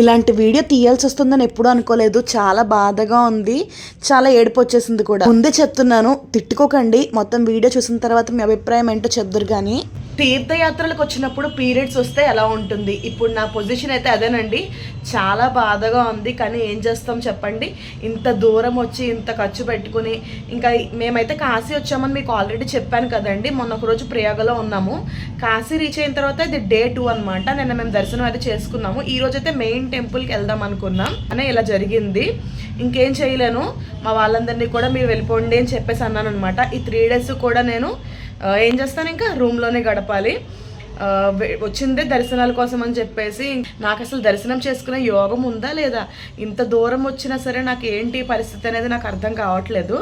ఇలాంటి వీడియో తీయాల్సి వస్తుందని ఎప్పుడూ అనుకోలేదు. చాలా బాధగా ఉంది. చాలా ఏడుపు వచ్చేసింది కూడా. ముందే చెప్తున్నాను తిట్టుకోకండి. మొత్తం వీడియో చూసిన తర్వాత మీ అభిప్రాయం ఏంటో చెప్దురు కానీ తీర్థయాత్రలకు వచ్చినప్పుడు పీరియడ్స్ వస్తే ఎలా ఉంటుంది? ఇప్పుడు నా పొజిషన్ అయితే అదేనండి. చాలా బాధగా ఉంది కానీ ఏం చేస్తాం చెప్పండి? ఇంత దూరం వచ్చి ఇంత ఖర్చు పెట్టుకుని ఇంకా మేమైతే కాశీ వచ్చామని మీకు ఆల్రెడీ చెప్పాను కదండి. మొన్న ఒక రోజు ప్రయాగలో ఉన్నాము. కాశీ రీచ్ అయిన తర్వాత ఇది డే టూ అనమాట నిన్న మేము దర్శనం అయితే చేసుకున్నాము. ఈ రోజు అయితే మెయిన్ టెంపుల్కి వెళ్దాం అనుకున్నాం. అనే ఇలా జరిగింది. ఇంకేం చేయలేను. మా వాళ్ళందరినీ కూడా మీరు వెళ్ళిపోండి అని చెప్పేసి అన్నాను అనమాట ఈ త్రీ డేస్ కూడా నేను ఏం చేస్తాను ఇంకా? రూమ్లోనే గడపాలి. వచ్చిందే దర్శనాల కోసం అని చెప్పేసి నాకు అసలు దర్శనం చేసుకునే యోగం ఉందా లేదా? ఇంత దూరం వచ్చినా సరే నాకు ఏంటి పరిస్థితి అనేది నాకు అర్థం కావట్లేదు.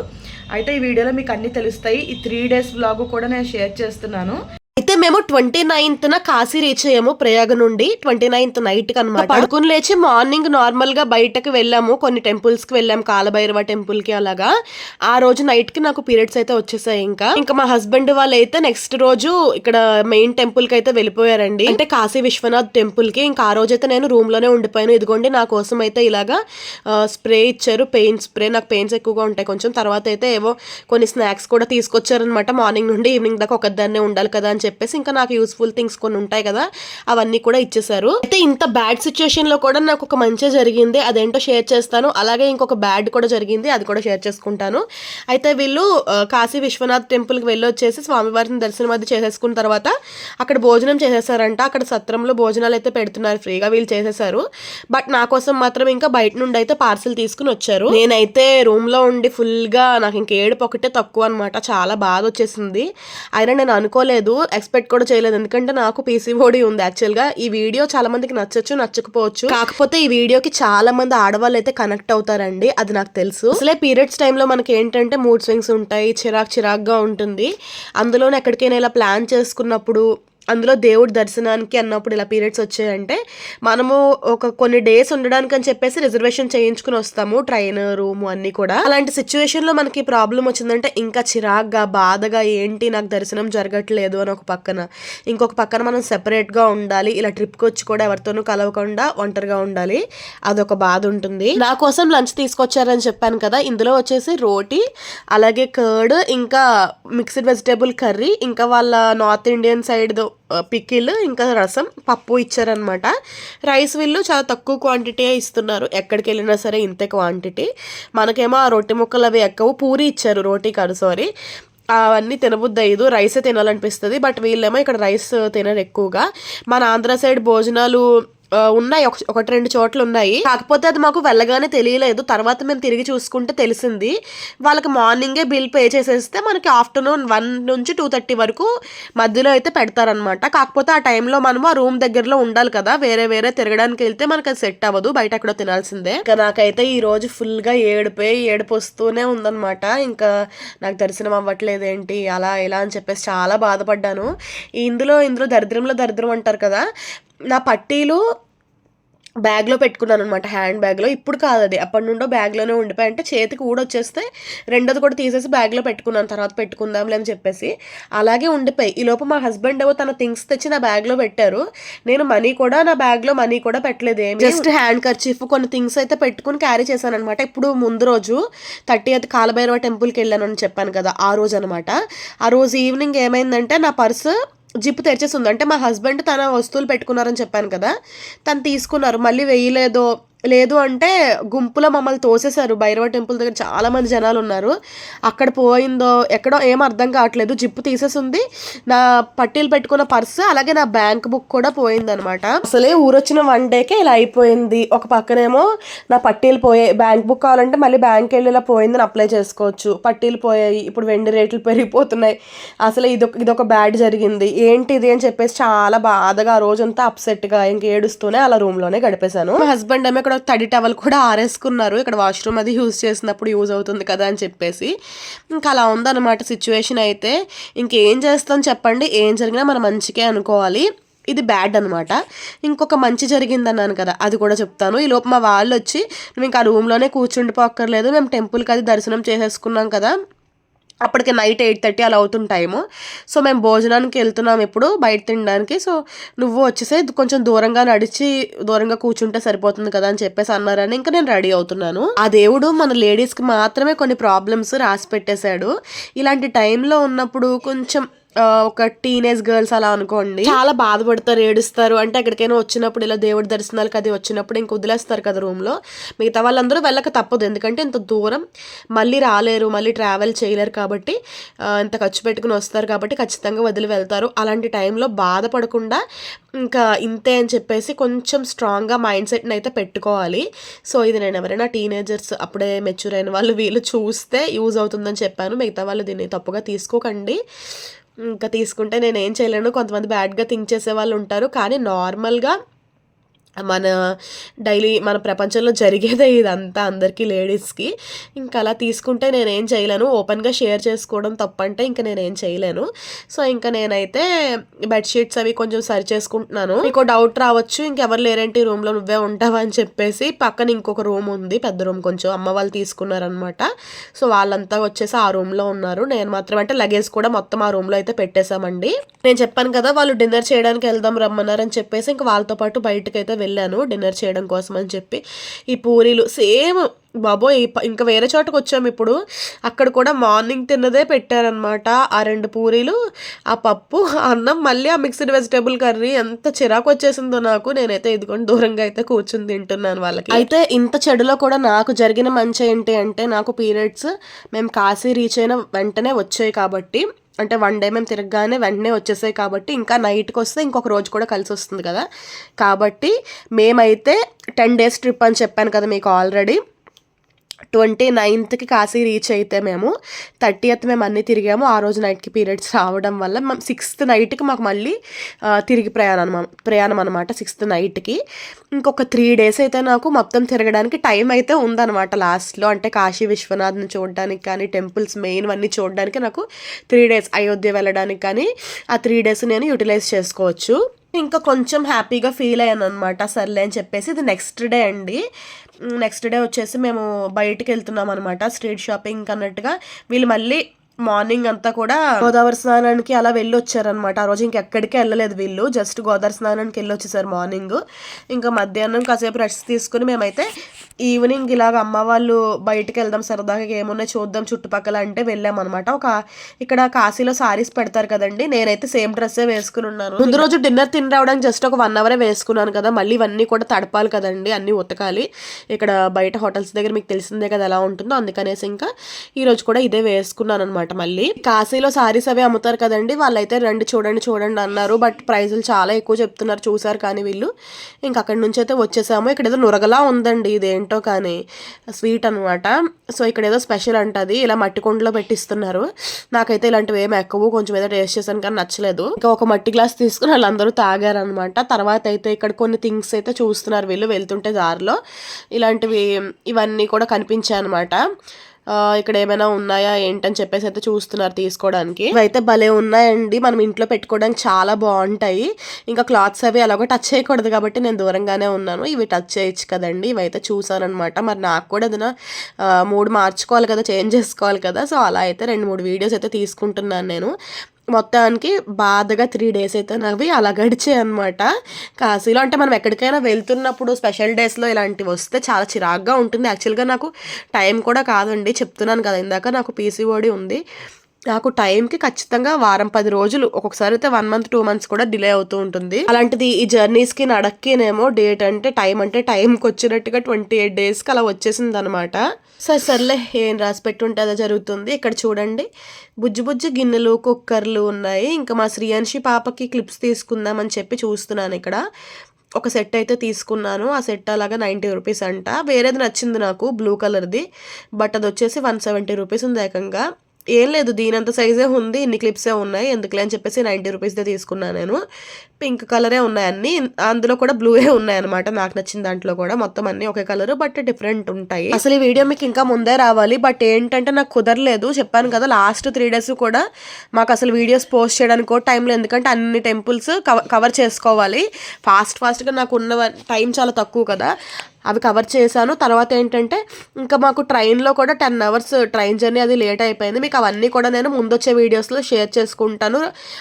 అయితే ఈ వీడియోలో మీకు అన్నీ తెలుస్తాయి. ఈ త్రీ డేస్ వ్లాగ్ కూడా నేను షేర్ చేస్తున్నాను. అయితే మేము ట్వంటీ నైన్త్ న కాశీ రీచ్ అయ్యాము ప్రయాగ నుండి. ట్వంటీ నైన్త్ నైట్కి అనమాట పడుకుని లేచి మార్నింగ్ నార్మల్గా బయటకు వెళ్ళాము. కొన్ని టెంపుల్స్కి వెళ్ళాము కాలభైరవ టెంపుల్కి అలాగా. ఆ రోజు నైట్కి నాకు పీరియడ్స్ అయితే వచ్చేసాయి ఇంకా. ఇంకా మా హస్బెండ్ వాళ్ళు అయితే నెక్స్ట్ రోజు ఇక్కడ మెయిన్ టెంపుల్కి అయితే వెళ్ళిపోయారండి. అంటే కాశీ విశ్వనాథ్ టెంపుల్కి ఇంకా ఆ రోజు అయితే నేను రూమ్లోనే ఉండిపోయాను. ఇదిగోండి నా కోసం అయితే ఇలాగా స్ప్రే ఇచ్చారు. Pain spray. నాకు పెయిన్స్ ఎక్కువగా ఉంటాయి. కొంచెం తర్వాత అయితే ఏవో కొన్ని స్నాక్స్ కూడా తీసుకొచ్చారనమాట మార్నింగ్ నుండి ఈవినింగ్ దాకా ఒకదాన్నే ఉండాలి కదా అని చెప్పేసి ఇంకా నాకు యూస్ఫుల్ థింగ్స్ కొన్ని ఉంటాయి కదా అవన్నీ కూడా ఇచ్చేసారు అయితే ఇంత బ్యాడ్ సిచ్యుయేషన్లో కూడా నాకు ఒక మంచి జరిగింది అదేంటో షేర్ చేస్తాను. అలాగే ఇంకొక బ్యాడ్ కూడా జరిగింది అది కూడా షేర్ చేసుకుంటాను. అయితే వీళ్ళు కాశీ విశ్వనాథ్ టెంపుల్కి వెళ్ళి వచ్చేసి స్వామివారిని దర్శనం అది చేసేసుకున్న తర్వాత అక్కడ భోజనం చేసేసారంట అక్కడ సత్రంలో భోజనాలు అయితే పెడుతున్నారు ఫ్రీగా వీళ్ళు చేసేసారు బట్ నా కోసం మాత్రం ఇంకా బయట నుండి అయితే పార్సిల్ తీసుకుని వచ్చారు. నేనైతే రూమ్లో ఉండి ఫుల్గా నాకు ఇంక ఏడుపు ఒకటే తక్కువ అనమాట చాలా బాధ వచ్చేసింది. అయినా నేను అనుకోలేదు. ఎక్స్పెక్ట్ కూడా చేయలేదు. ఎందుకంటే నాకు పీసీఓడి ఉంది యాక్చువల్గా. ఈ వీడియో చాలా మందికి నచ్చచ్చు నచ్చకపోవచ్చు. కాకపోతే ఈ వీడియోకి చాలా మంది ఆడవాళ్ళు అయితే కనెక్ట్ అవుతారండి. అది నాకు తెలుసు. అసలే పీరియడ్స్ టైంలో మనకి ఏంటంటే మూడ్ స్వింగ్స్ ఉంటాయి చిరాక్ చిరాక్గా ఉంటుంది. అందులోనే ఎక్కడికైనా ఇలా ప్లాన్ చేసుకున్నప్పుడు అందులో దేవుడి దర్శనానికి అన్నప్పుడు ఇలా పీరియడ్స్ వచ్చాయంటే మనము ఒక కొన్ని డేస్ ఉండడానికి అని చెప్పేసి రిజర్వేషన్ చేయించుకుని వస్తాము ట్రైన్ రూమ్ అన్ని కూడా. అలాంటి సిచ్యువేషన్లో మనకి ప్రాబ్లం వచ్చిందంటే ఇంకా చిరాగ్గా బాధగా ఏంటి నాకు దర్శనం జరగట్లేదు అని ఒక పక్కన. ఇంకొక పక్కన మనం సెపరేట్గా ఉండాలి ఇలా ట్రిప్కి వచ్చి కూడా ఎవరితోనూ కలవకుండా ఒంటరిగా ఉండాలి. అదొక బాధ ఉంటుంది. నా కోసం లంచ్ తీసుకొచ్చారని చెప్పాను కదా ఇందులో వచ్చేసి రోటీ అలాగే కర్డ్ ఇంకా మిక్స్డ్ వెజిటేబుల్ కర్రీ ఇంకా వాళ్ళ నార్త్ ఇండియన్ సైడ్ పికిల్ ఇంకా రసం పప్పు ఇచ్చారనమాట రైస్ వీళ్ళు చాలా తక్కువ క్వాంటిటీ ఇస్తున్నారు. ఎక్కడికి వెళ్ళినా సరే ఇంతే క్వాంటిటీ మనకేమో ఆ రొట్టె ముక్కలు అవి ఎక్కువ. పూరి ఇచ్చారు రోటీ కాదు సారీ అవన్నీ తినబుద్ది అయ్యదు రైసే తినాలనిపిస్తుంది. బట్ వీళ్ళేమో ఇక్కడ రైస్ తినరు ఎక్కువగా. మన ఆంధ్ర సైడ్ భోజనాలు ఉన్నాయి. ఒక- ఒకటి రెండు చోట్ల ఉన్నాయి. కాకపోతే అది మాకు వెళ్ళగానే తెలియలేదు. తర్వాత మేము తిరిగి చూసుకుంటే తెలిసింది. వాళ్ళకి మార్నింగే బిల్ పే చేసేస్తే మనకి ఆఫ్టర్నూన్ వన్ నుంచి టూ థర్టీ వరకు మధ్యలో అయితే పెడతారనమాట కాకపోతే ఆ టైంలో మనము ఆ రూమ్ దగ్గరలో ఉండాలి కదా. వేరే వేరే తిరగడానికి వెళ్తే మనకి అది సెట్ అవ్వదు. బయట ఎక్కడో తినాల్సిందే. ఇంకా నాకైతే ఈ రోజు ఫుల్గా ఏడిపోయి ఏడుపు వస్తూనే ఉందన్నమాట. ఇంకా నాకు దర్శనం అవ్వట్లేదు ఏంటి? అలా ఇలా అని చెప్పేసి చాలా బాధపడ్డాను. ఇందులో ఇందులో దరిద్రంలో దరిద్రం అంటారు కదా. నా పట్టీలు బ్యాగ్లో పెట్టుకున్నాను అనమాట హ్యాండ్ బ్యాగ్లో. ఇప్పుడు కాదు అది. అప్పటి నుండో బ్యాగ్లోనే ఉండిపోయి. అంటే చేతికి ఊడొచ్చేస్తే రెండోది కూడా తీసేసి బ్యాగ్లో పెట్టుకున్నాను. తర్వాత పెట్టుకుందాంలే అని చెప్పేసి. అలాగే ఉండిపోయి. ఈ లోపు మా హస్బెండ్ ఏమో తన థింగ్స్ తెచ్చి నా బ్యాగ్లో పెట్టారు. నేను మనీ కూడా నా బ్యాగ్లో మనీ కూడా పెట్టలేదు ఏమి. జస్ట్ హ్యాండ్ కర్చీఫ్ కొన్ని థింగ్స్ అయితే పెట్టుకుని క్యారీ చేశాను అనమాట ఇప్పుడు ముందు రోజు థర్టీ ఎయిత్ కాలభైరవ టెంపుల్కి వెళ్ళాను అని చెప్పాను కదా ఆ రోజు అనమాట ఆ రోజు ఈవినింగ్ ఏమైందంటే నా పర్సు జిప్ తెరిచేసి ఉంది. అంటే మా హస్బెండ్ తన వస్తువులు పెట్టుకున్నారని చెప్పాను కదా తను తీసుకున్నారు. మళ్ళీ వేయలేదో లేదు అంటే గుంపులో మమ్మల్ని తోసేశారు. భైరవ టెంపుల్ దగ్గర చాలా మంది జనాలు ఉన్నారు. అక్కడ పోయిందో ఎక్కడో ఏం అర్థం కావట్లేదు. జిప్పు తీసేసింది నా పట్టీలు పెట్టుకున్న పర్స్ అలాగే నా బ్యాంక్ బుక్ కూడా పోయిందనమాట అసలే ఊరొచ్చిన వన్ డేకే ఇలా అయిపోయింది. ఒక పక్కనేమో నా పట్టీలు పోయే బ్యాంక్ బుక్ కావాలంటే మళ్ళీ బ్యాంక్ వెళ్ళి ఇలా పోయిందని అప్లై చేసుకోవచ్చు. పట్టీలు పోయాయి. ఇప్పుడు వెండి రేట్లు పెరిగిపోతున్నాయి. అసలు ఇదొక ఇదొక బ్యాడ్ జరిగింది. ఏంటి ఇది అని చెప్పేసి చాలా బాధగా ఆ రోజంతా అప్సెట్గా ఇంక ఏడుస్తూనే అలా రూమ్లోనే గడిపేశాను. హస్బెండ్ ఏమో ఇక్కడ ఇక్కడ తడి టవల్ కూడా ఆరేసుకున్నారు. ఇక్కడ వాష్రూమ్ అది యూజ్ చేసినప్పుడు యూజ్ అవుతుంది కదా అని చెప్పేసి. ఇంకా అలా ఉందన్నమాట సిచ్యువేషన్ అయితే. ఇంకేం చేస్తాం చెప్పండి? ఏం జరిగినా మనం మంచికే అనుకోవాలి. ఇది బ్యాడ్ అనమాట ఇంకొక మంచి జరిగింది అన్నాను కదా అది కూడా చెప్తాను. ఈ లోపు మా వాళ్ళు వచ్చి నువ్వు ఇంకా రూమ్లోనే కూర్చుండిపోక్కర్లేదు. మేము టెంపుల్కి అది దర్శనం చేసేసుకున్నాం కదా. అప్పటికి నైట్ ఎయిట్ థర్టీ అలా అవుతుంది టైము. సో మేము భోజనానికి వెళ్తున్నాం ఇప్పుడు బయట తినడానికి. సో నువ్వు వచ్చేసే కొంచెం దూరంగా నడిచి దూరంగా కూర్చుంటే సరిపోతుంది కదా అని చెప్పేసి అన్నారని ఇంకా నేను రెడీ అవుతున్నాను. ఆ దేవుడు మన లేడీస్కి మాత్రమే కొన్ని ప్రాబ్లమ్స్ రాసి పెట్టేశాడు. ఇలాంటి టైంలో ఉన్నప్పుడు కొంచెం ఒక టీనేజ్ గర్ల్స్ అలా అనుకోండి. చాలా బాధపడతారు ఏడుస్తారు. అంటే ఎక్కడికైనా వచ్చినప్పుడు ఇలా దేవుడి దర్శనాలకు అది వచ్చినప్పుడు ఇంక వదిలేస్తారు కదా రూమ్లో. మిగతా వాళ్ళందరూ వెళ్ళక తప్పదు. ఎందుకంటే ఇంత దూరం మళ్ళీ రాలేరు మళ్ళీ ట్రావెల్ చేయలేరు కాబట్టి ఇంత ఖర్చు పెట్టుకుని వస్తారు కాబట్టి ఖచ్చితంగా వదిలి వెళ్తారు. అలాంటి టైంలో బాధపడకుండా ఇంకా ఇంతే అని చెప్పేసి కొంచెం స్ట్రాంగ్గా మైండ్ సెట్ని అయితే పెట్టుకోవాలి. సో ఇది నేను ఎవరైనా టీనేజర్స్ అప్పుడే మెచ్యూర్ అయిన వాళ్ళు వీళ్ళు చూస్తే యూజ్ అవుతుందని చెప్పాను. మిగతా వాళ్ళు దీన్ని తప్పుగా తీసుకోకండి. ఇంకా తీసుకుంటే నేను ఏం చేయలేను. కొంతమంది బ్యాడ్గా థింక్ చేసే వాళ్ళు ఉంటారు. కానీ నార్మల్గా మన డైలీ మన ప్రపంచంలో జరిగేదే ఇదంతా అందరికీ లేడీస్కి. ఇంకా అలా తీసుకుంటే నేనేం చేయలేను. ఓపెన్గా షేర్ చేసుకోవడం తప్పంటే ఇంకా నేనేం చేయలేను. సో ఇంకా నేనైతే బెడ్షీట్స్ అవి కొంచెం సరి చేసుకుంటున్నాను. ఇంకో డౌట్ రావచ్చు ఇంకెవరు లేరేంటి రూమ్లో నువ్వే ఉంటావా అని చెప్పేసి పక్కన ఇంకొక రూమ్ ఉంది పెద్ద రూమ్ కొంచెం. అమ్మ వాళ్ళు తీసుకున్నారనమాట సో వాళ్ళంతా వచ్చేసి ఆ రూమ్లో ఉన్నారు. నేను మాత్రం అంటే లగేజ్ కూడా మొత్తం ఆ రూమ్లో అయితే పెట్టేశామండి. నేను చెప్పాను కదా వాళ్ళు డిన్నర్ చేయడానికి వెళ్దాం రమ్మన్నారని చెప్పేసి ఇంకా వాళ్ళతో పాటు బయటకు అయితే వెళ్ళాను డిన్నర్ చేయడం కోసం అని చెప్పి. ఈ పూరీలు సేమ్ బాబోయ్ ఇంకా వేరే చోటకు వచ్చాము ఇప్పుడు. అక్కడ కూడా మార్నింగ్ తిన్నదే పెట్టారనమాట ఆ రెండు పూరీలు. ఆ పప్పు అన్నం మళ్ళీ ఆ మిక్స్డ్ వెజిటేబుల్ కర్రీ. ఎంత చిరాకు వచ్చేసిందో నాకు. నేనైతే ఇదిగోండి దూరంగా అయితే కూర్చుని తింటున్నాను వాళ్ళకి. అయితే ఇంత చెడులో కూడా నాకు జరిగిన మంచి ఏంటి అంటే నాకు పీరియడ్స్ మేము కాశీ రీచ్ అయిన వెంటనే వచ్చాయి కాబట్టి అంటే వన్ డే మేము తిరగగానే వెంటనే వచ్చేసాయి కాబట్టి ఇంకా నైట్కి వస్తే ఇంకొక రోజు కూడా కలిసి వస్తుంది కదా. కాబట్టి మేమైతే టెన్ డేస్ ట్రిప్ అని చెప్పాను కదా మీకు ఆల్రెడీ ట్వంటీ నైన్త్కి కాశీ రీచ్ అయితే మేము థర్టీయత్ మేము అన్నీ తిరిగాము. ఆ రోజు నైట్కి పీరియడ్స్ రావడం వల్ల మేము సిక్స్త్ నైట్కి మాకు మళ్ళీ తిరిగి ప్రయాణం ప్రయాణం అనమాట సిక్స్త్ నైట్కి. ఇంకొక త్రీ డేస్ అయితే నాకు మొత్తం తిరగడానికి టైం అయితే ఉందన్నమాట లాస్ట్లో. అంటే కాశీ విశ్వనాథ్ని చూడడానికి కానీ టెంపుల్స్ మెయిన్ అన్నీ చూడడానికి నాకు త్రీ డేస్ అయోధ్య వెళ్ళడానికి కానీ ఆ త్రీ డేస్ నేను యూటిలైజ్ చేసుకోవచ్చు. ఇంకా కొంచెం హ్యాపీగా ఫీల్ అయ్యాను అనమాట సర్లే అని చెప్పేసి ఇది నెక్స్ట్ డే అండి. నెక్స్ట్ డే వచ్చేసి మేము బయటికి వెళ్తున్నాం అనమాట స్ట్రీట్ షాపింగ్ అన్నట్టుగా. వీళ్ళు మళ్ళీ మార్నింగ్ అంతా కూడా గోదావరి స్నానానికి అలా వెళ్ళి వచ్చారనమాట ఆ రోజు ఇంకెక్కడికి వెళ్ళలేదు వీళ్ళు జస్ట్ గోదావరి స్నానానికి వెళ్ళి వచ్చేసారు మార్నింగ్ ఇంకా మధ్యాహ్నం కాసేపు రెస్ట్ తీసుకుని మేమైతే ఈవినింగ్ ఇలాగ అమ్మ వాళ్ళు బయటకు వెళ్దాం సరదాగా ఏమున్నాయి చూద్దాం చుట్టుపక్కల అంటే వెళ్ళామన్నమాట ఒక ఇక్కడ కాశీలో సారీస్ పెడతారు కదండి. నేనైతే సేమ్ డ్రెస్సే వేసుకుని ఉన్నాను. ముందు రోజు డిన్నర్ తిని రావడానికి జస్ట్ ఒక వన్ అవరే వేసుకున్నాను కదా. మళ్ళీ ఇవన్నీ కూడా తడపాలి కదండి. అన్నీ ఉతకాలి. ఇక్కడ బయట హోటల్స్ దగ్గర మీకు తెలిసిందే కదా ఎలా ఉంటుందో. అందుకనేసి ఇంకా ఈ రోజు కూడా ఇదే వేసుకున్నాను అనమాట మళ్ళీ. కాశీలో సారీస్ అవి అమ్ముతారు కదండి. వాళ్ళైతే రండి చూడండి చూడండి అన్నారు. బట్ ప్రైజులు చాలా ఎక్కువ చెప్తున్నారు. చూసారు కానీ వీళ్ళు. ఇంకా అక్కడి నుంచి అయితే వచ్చేసాము. ఇక్కడ ఏదో నురగలా ఉందండి. ఇదేంటి కానీ స్వీట్ అనమాట సో ఇక్కడ ఏదో స్పెషల్ అంటది. ఇలా మట్టి కుండలో పెట్టిస్తున్నారు. నాకైతే ఇలాంటివి ఏమి ఎక్కువ. కొంచెం ఏదో టేస్ట్ చేశాను కానీ నచ్చలేదు. ఇంకా ఒక మట్టి గ్లాస్ తీసుకుని వాళ్ళందరూ తాగారనమాట తర్వాత అయితే ఇక్కడ కొన్ని థింగ్స్ అయితే చూస్తున్నారు వీళ్ళు వెళ్తుంటే దారిలో. ఇలాంటివి ఇవన్నీ కూడా కనిపించాయి అనమాట ఇక్కడ ఏమైనా ఉన్నాయా ఏంటని చెప్పేసి అయితే చూస్తున్నారు తీసుకోవడానికి. ఇవైతే భలే ఉన్నాయండి. మనం ఇంట్లో పెట్టుకోవడానికి చాలా బాగుంటాయి. ఇంకా క్లాత్స్ అవి అలాగో టచ్ చేయకూడదు కాబట్టి నేను దూరంగానే ఉన్నాను. ఇవి టచ్ చేయొచ్చు కదండి. ఇవైతే చూసానమాట అనమాట మరి నాకు కూడా ఏదైనా మూడు మార్చుకోవాలి కదా చేంజ్ చేసుకోవాలి కదా. సో అలా అయితే రెండు మూడు వీడియోస్ అయితే తీసుకుంటున్నాను నేను. మొత్తానికి బాధగా త్రీ డేస్ అయితే అవి అలా గడిచాయి అనమాట కాశీలో అంటే మనం ఎక్కడికైనా వెళ్తున్నప్పుడు స్పెషల్ డేస్లో ఇలాంటివి వస్తే చాలా చిరాగ్గా ఉంటుంది. యాక్చువల్గా నాకు టైం కూడా కాదండి. చెప్తున్నాను కదా ఇందాక నాకు పీసీఓడి ఉంది. నాకు టైంకి ఖచ్చితంగా వారం పది రోజులు ఒక్కొక్కసారి అయితే వన్ మంత్ టూ మంత్స్ కూడా డిలే అవుతూ ఉంటుంది. అలాంటిది ఈ జర్నీస్కి నడక్కినేమో డేట్ అంటే టైం అంటే టైంకి వచ్చినట్టుగా ట్వంటీ ఎయిట్ డేస్కి అలా వచ్చేసింది అనమాట సరే సర్లే ఏం రాసి పెట్టుంటే అదే జరుగుతుంది. ఇక్కడ చూడండి బుజ్జి బుజ్జి గిన్నెలు కుక్కర్లు ఉన్నాయి. ఇంకా మా శ్రీయాన్షి పాపకి క్లిప్స్ తీసుకుందామని చెప్పి చూస్తున్నాను ఇక్కడ. ఒక సెట్ అయితే తీసుకున్నాను. ఆ సెట్ అలాగా నైంటీ రూపీస్ అంట. వేరేది నచ్చింది నాకు బ్లూ కలర్ది బట్ అది వచ్చేసి వన్ సెవెంటీ రూపీస్ ఉంది ఏకంగా. ఏం లేదు దీనంత సైజే ఉంది ఇన్ని క్లిప్సే ఉన్నాయి ఎందుకులే అని చెప్పేసి నైంటీ రూపీస్దే తీసుకున్నాను నేను. పింక్ కలరే ఉన్నాయి అన్ని అందులో కూడా బ్లూయే ఉన్నాయి అనమాట నాకు నచ్చిన దాంట్లో కూడా. మొత్తం అన్ని ఒకే కలర్ బట్ డిఫరెంట్ ఉంటాయి. అసలు ఈ వీడియో మీకు ఇంకా ముందే రావాలి బట్ ఏంటంటే నాకు కుదరలేదు. చెప్పాను కదా లాస్ట్ త్రీ డేస్ కూడా మాకు అసలు వీడియోస్ పోస్ట్ చేయడానికి కూడా టైం లేదు. ఎందుకంటే అన్ని టెంపుల్స్ కవర్ చేసుకోవాలి. ఫాస్ట్ ఫాస్ట్గా నాకు ఉన్న టైం చాలా తక్కువ కదా. అవి కవర్ చేశాను. తర్వాత ఏంటంటే ఇంకా మాకు ట్రైన్లో కూడా టెన్ అవర్స్ ట్రైన్ జర్నీ అది లేట్ అయిపోయింది. మీకు అవన్నీ కూడా నేను ముందొచ్చే వీడియోస్లో షేర్ చేసుకుంటాను.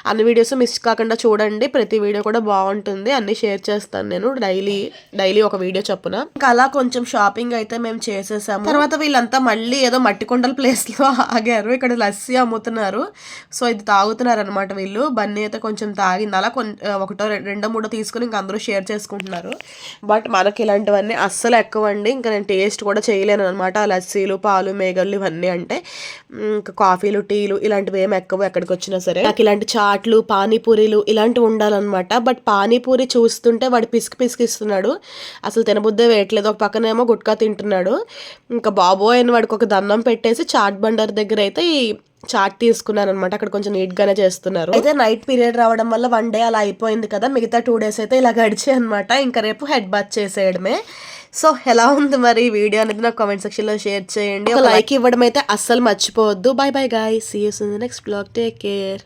అన్ని వీడియోస్ మిస్ కాకుండా చూడండి. ప్రతి వీడియో కూడా బాగుంటుంది. అన్ని షేర్ చేస్తాను నేను డైలీ డైలీ ఒక వీడియో చొప్పున. ఇంకా అలా కొంచెం షాపింగ్ అయితే మేము చేసేసాము. తర్వాత వీళ్ళంతా మళ్ళీ ఏదో మట్టి కొండల ప్లేస్లో ఆగారు. ఇక్కడ లస్సీ అమ్ముతున్నారు. సో ఇది తాగుతున్నారు అనమాట వీళ్ళు. బన్నీ అయితే కొంచెం తాగింది. అలా కొంచెం ఒకటో రెండో మూడో తీసుకుని ఇంకా అందరూ షేర్ చేసుకుంటున్నారు. బట్ మనకి ఇలాంటివన్నీ అస్సలు ఎక్కువ అండి ఇంకా నేను టేస్ట్ కూడా చేయలేను అనమాట లస్సీలు పాలు మేగళ్ళు ఇవన్నీ అంటే ఇంకా కాఫీలు టీలు ఇలాంటివి ఏమి ఎక్కువ ఎక్కడికి వచ్చినా సరే. నాకు ఇలాంటి చాట్లు పానీపూరీలు ఇలాంటివి ఉండాలన్నమాట. బట్ పానీపూరి చూస్తుంటే వాడు పిసికి పిసికిస్తున్నాడు అసలు తినబుద్దే వేయట్లేదు. ఒక పక్కనేమో గుట్కా తింటున్నాడు. ఇంకా బాబోయ్ అని వాడికి ఒక దండం పెట్టేసి చాట్ బండర్ దగ్గర అయితే ఈ చాట్ తీసుకున్నాను అనమాట అక్కడ కొంచెం నీట్ గానే చేస్తున్నారు. అయితే నైట్ పీరియడ్ రావడం వల్ల వన్ డే అలా అయిపోయింది కదా. మిగతా టూ డేస్ అయితే ఇలా గడిచాయి అనమాట. ఇంకా రేపు హెడ్ బాత్ చేసేయడమే. సో ఎలా ఉంది మరి ఈ వీడియో అనేది నాకు కామెంట్ సెక్షన్లో షేర్ చేయండి. లైక్ ఇవ్వడం అయితే అస్సలు మర్చిపోవద్దు. Bye bye guy see you in next vlog take care